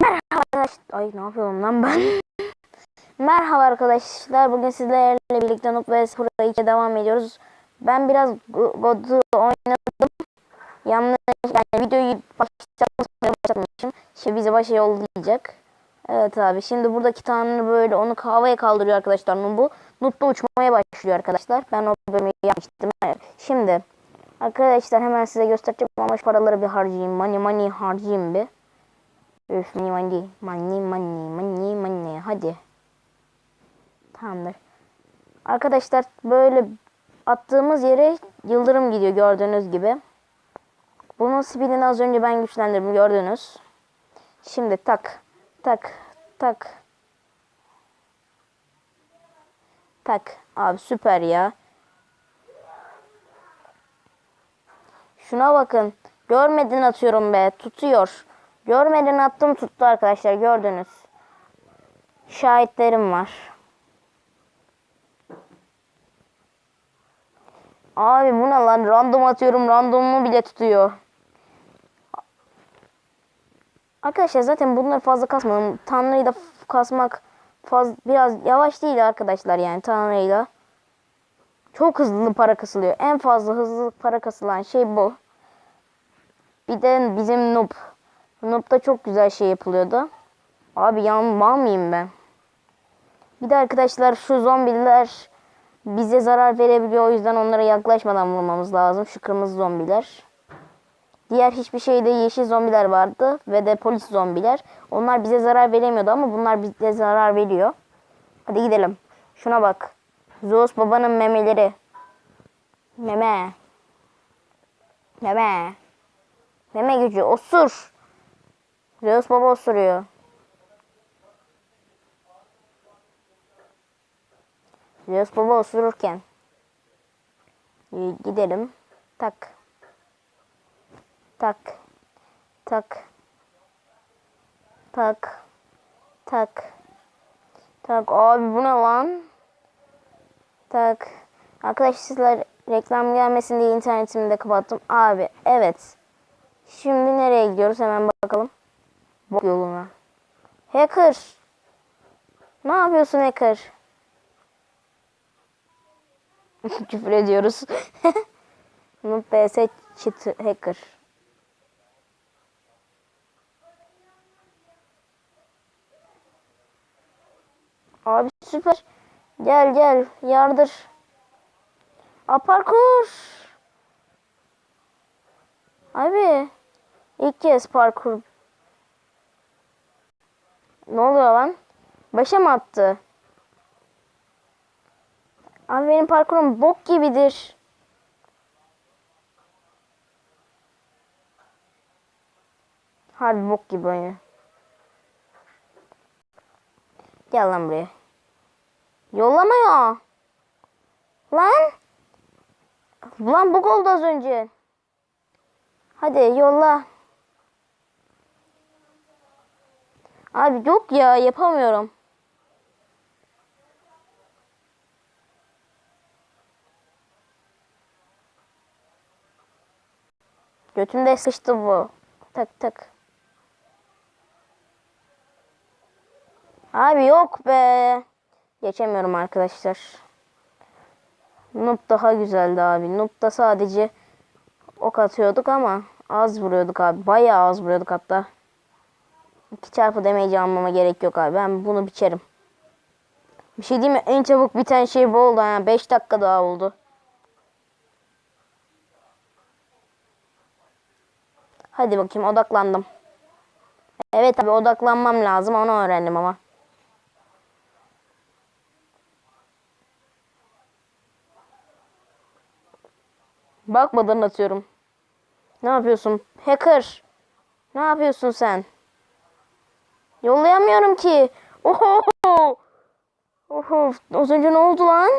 Merhaba arkadaşlar. Ay ne yapıyorum lan ben? Merhaba arkadaşlar. Bugün sizlerle birlikte Noob vs Pro 2'ye devam ediyoruz. Ben biraz Go- God'u oynadım. Yanlış yani videoyu başlatmışım. Şimdi bize başa yollayacak. Evet abi şimdi buradaki tanrı böyle onu havaya kaldırıyor arkadaşlar Noob'u. Noob da uçmaya başlıyor arkadaşlar. Ben o bölümü yapmıştım. Şimdi arkadaşlar hemen size göstereceğim ama paraları bir harcayayım. Money money harcayayım bir. Üf money money money money money money hadi. Tamamdır. Arkadaşlar böyle attığımız yere yıldırım gidiyor gördüğünüz gibi. Bunun speedini az önce ben güçlendirdim gördünüz. Şimdi tak tak tak. Tak. Abi süper ya. Şuna bakın. Görmeden atıyorum be. Tutuyor. Görmeden attım tuttu arkadaşlar. Gördünüz. Şahitlerim var. Abi bu ne lan? Random atıyorum. Randomu bile tutuyor. Arkadaşlar zaten bunları fazla kasmadım. Tanrı'yı da kasmak faz biraz yavaş değil arkadaşlar yani Tanrı'yla. Çok hızlı para kasılıyor. En fazla hızlı para kasılan şey bu. Bir de bizim Noob. Noob'da çok güzel şey yapılıyordu. Abi yan mal mıyım ben? Bir de arkadaşlar şu zombiler bize zarar verebiliyor. O yüzden onlara yaklaşmadan vurmamız lazım. Şu kırmızı zombiler. Diğer hiçbir şeyde yeşil zombiler vardı ve de polis zombiler. Onlar bize zarar veremiyordu ama bunlar bize zarar veriyor. Hadi gidelim. Şuna bak. Zeus babanın memeleri. Meme. Meme. Meme gücü. Osur. Zeus baba osuruyor. Zeus baba osururken. Ee, Gidelim. Tak. Tak. Tak. Tak. Tak. Tak. Abi bu ne lan? Tak. Arkadaşlar sizler reklam gelmesin diye internetimi de kapattım. Abi evet. Şimdi nereye gidiyoruz hemen bakalım. Bok yoluna. Hacker. Ne yapıyorsun hacker? Küfür ediyoruz. Noob vs cheat hacker. Abi süper. Gel gel yardır. A parkur. Abi ilk kez parkur. Ne oluyor lan? Başa mı attı? Abi benim parkurum bok gibidir. Harbi bok gibi oynuyor. Gel lan buraya. Yollamıyor. Lan. Lan bok oldu az önce. Hadi yolla. Abi yok ya yapamıyorum. Götümde sıçtı bu. Tak tak. Abi yok be. Geçemiyorum arkadaşlar. Noob daha güzeldi abi. Noob'da sadece ok atıyorduk ama az vuruyorduk abi. Bayağı az vuruyorduk hatta. 2 çarpı demeyi almama gerek yok abi. Ben bunu biçerim. Bir şey diyeyim mi? En çabuk biten şey bu oldu. Ha. 5 dakika daha oldu. Hadi bakayım odaklandım. Evet abi odaklanmam lazım. Onu öğrendim ama. Bakmadan atıyorum. Ne yapıyorsun? Hacker. Ne yapıyorsun sen? Yollayamıyorum ki. Oho. Oho. Az önce ne oldu lan?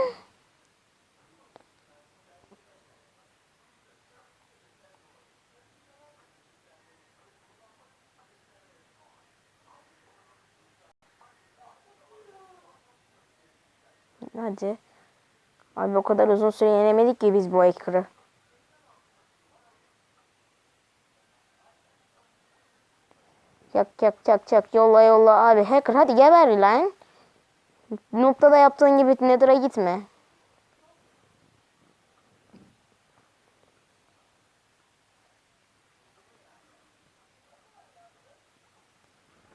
Hadi. Abi o kadar uzun süre yenemedik ki biz bu ekranı. Yak yak yak yak yolla yolla abi hacker hadi geber lan. Noktada yaptığın gibi Nether'a gitme.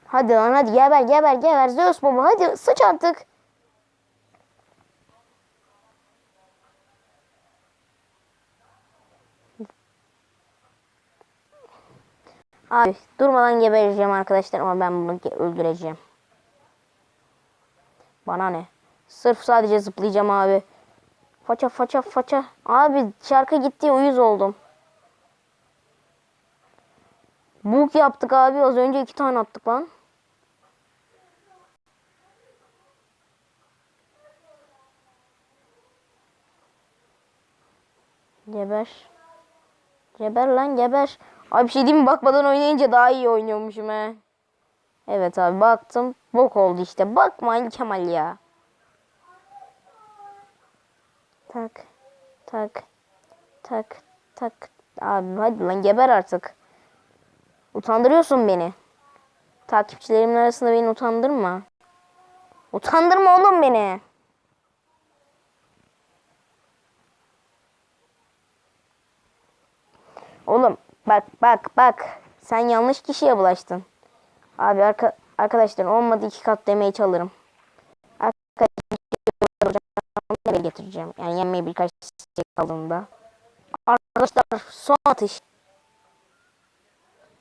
Hadi lan hadi geber geber geber Zeus baba hadi sıç artık. Abi durmadan gebereceğim arkadaşlar ama ben bunu öldüreceğim. Bana ne? Sırf sadece zıplayacağım abi. Faça faça faça. Abi şarkı gitti uyuz oldum. Bug yaptık abi az önce iki tane attık lan. Geber. Geber lan geber. Abi bir şey diyeyim mi? Bakmadan oynayınca daha iyi oynuyormuşum he. Evet abi baktım. Bok oldu işte. Bakma Kemal ya. Tak. Tak. Tak. Tak. Abi hadi lan geber artık. Utandırıyorsun beni. Takipçilerimin arasında beni utandırma. Utandırma oğlum beni. Oğlum bak bak bak. Sen yanlış kişiye bulaştın. Abi arka, arkadaşlar olmadı iki kat demeye çalırım. Arkadaşlar getireceğim. Yani yenmeye birkaç şey kaldığında. Arkadaşlar son atış.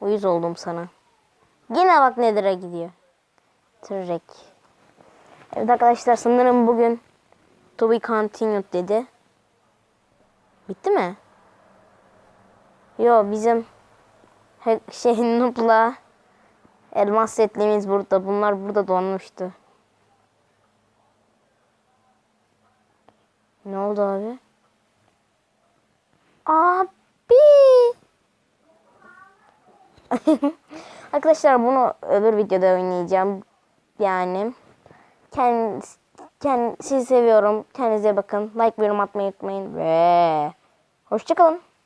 Uyuz oldum sana. Yine bak Nether'a gidiyor. Trek. Evet arkadaşlar sanırım bugün to be continued dedi. Bitti mi? Yo bizim şey Noob'la elmas setlerimiz burada. Bunlar burada donmuştu. Ne oldu abi? Abi. Arkadaşlar bunu öbür videoda oynayacağım. Yani kend, kend, sizi seviyorum. Kendinize bakın. Like ve yorum atmayı unutmayın. Ve hoşçakalın.